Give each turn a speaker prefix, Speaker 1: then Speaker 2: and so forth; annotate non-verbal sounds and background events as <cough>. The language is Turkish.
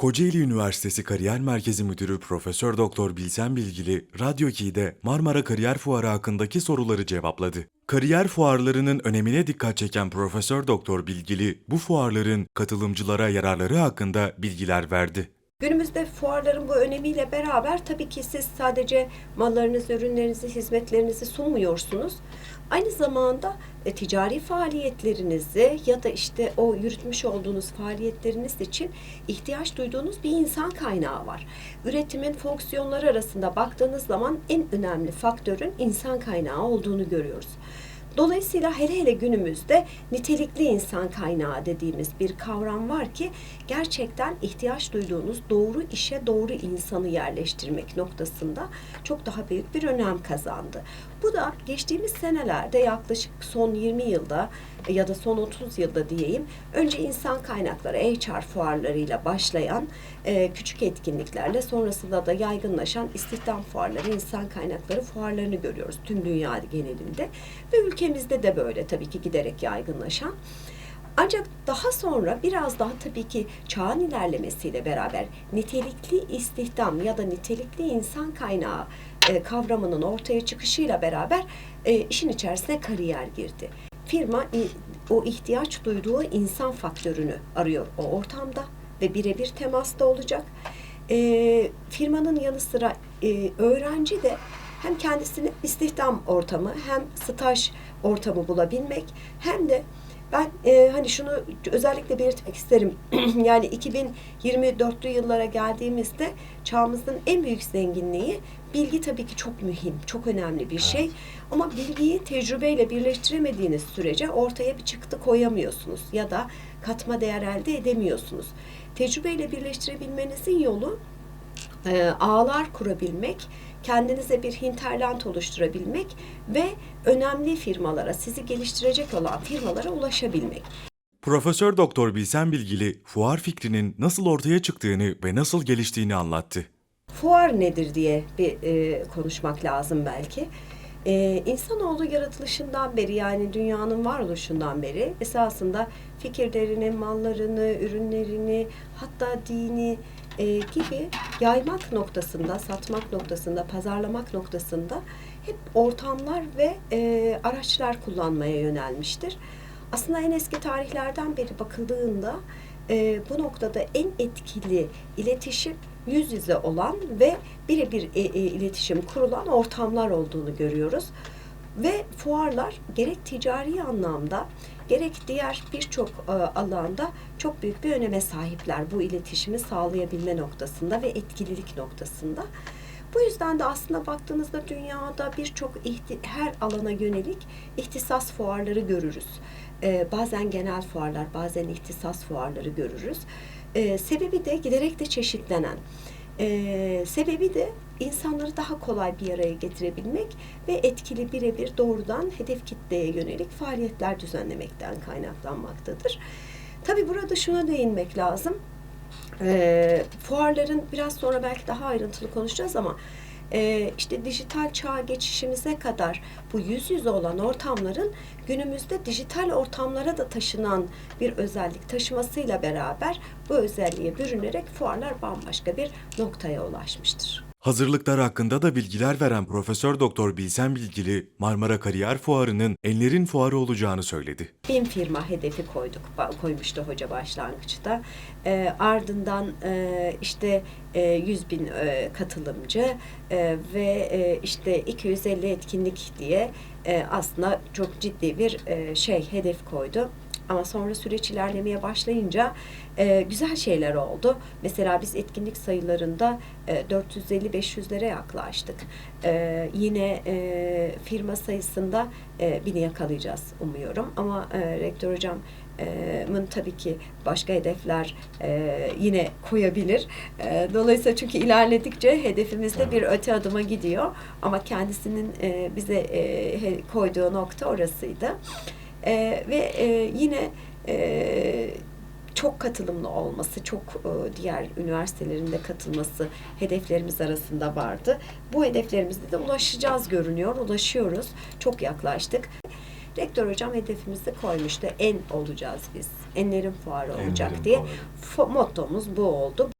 Speaker 1: Kocaeli Üniversitesi Kariyer Merkezi Müdürü Profesör Doktor Bilsen Bilgili, Radyo 2'de Marmara Kariyer Fuarı hakkındaki soruları cevapladı. Kariyer fuarlarının önemine dikkat çeken Profesör Doktor Bilgili, bu fuarların katılımcılara yararları hakkında bilgiler verdi.
Speaker 2: Günümüzde fuarların bu önemiyle beraber tabii ki siz sadece mallarınızı, ürünlerinizi, hizmetlerinizi sunmuyorsunuz. Aynı zamanda e, ticari faaliyetlerinizi ya da işte o yürütmüş olduğunuz faaliyetleriniz için ihtiyaç duyduğunuz bir insan kaynağı var. Üretimin fonksiyonları arasında baktığınız zaman en önemli faktörün insan kaynağı olduğunu görüyoruz. Dolayısıyla hele hele günümüzde nitelikli insan kaynağı dediğimiz bir kavram var ki gerçekten ihtiyaç duyduğunuz doğru işe doğru insanı yerleştirmek noktasında çok daha büyük bir önem kazandı. Bu da geçtiğimiz senelerde yaklaşık son 20 yılda ya da son 30 yılda diyeyim önce insan kaynakları HR fuarlarıyla başlayan e, küçük etkinliklerle sonrasında da yaygınlaşan istihdam fuarları, insan kaynakları fuarlarını görüyoruz tüm dünya genelinde ve ülkemizde de böyle tabii ki giderek yaygınlaşan. Ancak daha sonra biraz daha tabii ki çağın ilerlemesiyle beraber nitelikli istihdam ya da nitelikli insan kaynağı e, kavramının ortaya çıkışıyla beraber e, işin içerisine kariyer girdi. Firma o ihtiyaç duyduğu insan faktörünü arıyor o ortamda ve birebir temasta olacak. E, firmanın yanı sıra e, öğrenci de hem kendisini istihdam ortamı hem staj ortamı bulabilmek hem de ben e, hani şunu özellikle belirtmek isterim. <clears throat> yani 2024'lü yıllara geldiğimizde çağımızın en büyük zenginliği bilgi tabii ki çok mühim, çok önemli bir şey. Ama bilgiyi tecrübeyle birleştiremediğiniz sürece ortaya bir çıktı koyamıyorsunuz ya da katma değer elde edemiyorsunuz. Tecrübeyle birleştirebilmenizin yolu e, ağlar kurabilmek, kendinize bir hinterland oluşturabilmek ve önemli firmalara, sizi geliştirecek olan firmalara ulaşabilmek.
Speaker 1: Profesör Doktor Bilsen Bilgili, fuar fikrinin nasıl ortaya çıktığını ve nasıl geliştiğini anlattı.
Speaker 2: Fuar nedir diye bir e, konuşmak lazım belki. E, insanoğlu yaratılışından beri yani dünyanın varoluşundan beri esasında fikirlerini, mallarını, ürünlerini hatta dini e, gibi yaymak noktasında, satmak noktasında, pazarlamak noktasında hep ortamlar ve e, araçlar kullanmaya yönelmiştir. Aslında en eski tarihlerden beri bakıldığında e, bu noktada en etkili iletişim yüz yüze olan ve birebir e, e, iletişim kurulan ortamlar olduğunu görüyoruz. Ve fuarlar gerek ticari anlamda gerek diğer birçok e, alanda çok büyük bir öneme sahipler bu iletişimi sağlayabilme noktasında ve etkililik noktasında. Bu yüzden de aslında baktığınızda dünyada birçok her alana yönelik ihtisas fuarları görürüz. Ee, bazen genel fuarlar, bazen ihtisas fuarları görürüz. Ee, sebebi de giderek de çeşitlenen. Ee, sebebi de insanları daha kolay bir araya getirebilmek ve etkili birebir doğrudan hedef kitleye yönelik faaliyetler düzenlemekten kaynaklanmaktadır. Tabii burada şuna değinmek lazım. Ee, fuarların biraz sonra belki daha ayrıntılı konuşacağız ama e, işte dijital çağa geçişimize kadar bu yüz yüze olan ortamların günümüzde dijital ortamlara da taşınan bir özellik taşımasıyla beraber bu özelliğe bürünerek fuarlar bambaşka bir noktaya ulaşmıştır.
Speaker 1: Hazırlıklar hakkında da bilgiler veren Profesör Doktor Bilsen Bilgili, Marmara Kariyer Fuarı'nın enlerin fuarı olacağını söyledi.
Speaker 2: bin firma hedefi koyduk koymuştu hoca başlangıçta. Ee, ardından e, işte e, 100 bin e, katılımcı e, ve e, işte 250 etkinlik diye e, aslında çok ciddi bir e, şey hedef koydu. Ama sonra süreç ilerlemeye başlayınca e, güzel şeyler oldu. Mesela biz etkinlik sayılarında e, 450-500'lere yaklaştık. E, yine e, firma sayısında e, bini yakalayacağız umuyorum. Ama e, rektör hocam e, mın tabii ki başka hedefler e, yine koyabilir. E, dolayısıyla çünkü ilerledikçe hedefimizde bir öte adıma gidiyor. Ama kendisinin bize koyduğu nokta orasıydı. E, ve e, yine e, çok katılımlı olması, çok e, diğer üniversitelerin de katılması hedeflerimiz arasında vardı. Bu hedeflerimizde de ulaşacağız görünüyor, ulaşıyoruz. Çok yaklaştık. Rektör hocam hedefimizi koymuştu. En olacağız biz. Enlerin fuarı olacak
Speaker 1: Enlerin
Speaker 2: diye.
Speaker 1: fuarı.
Speaker 2: Mottomuz bu oldu.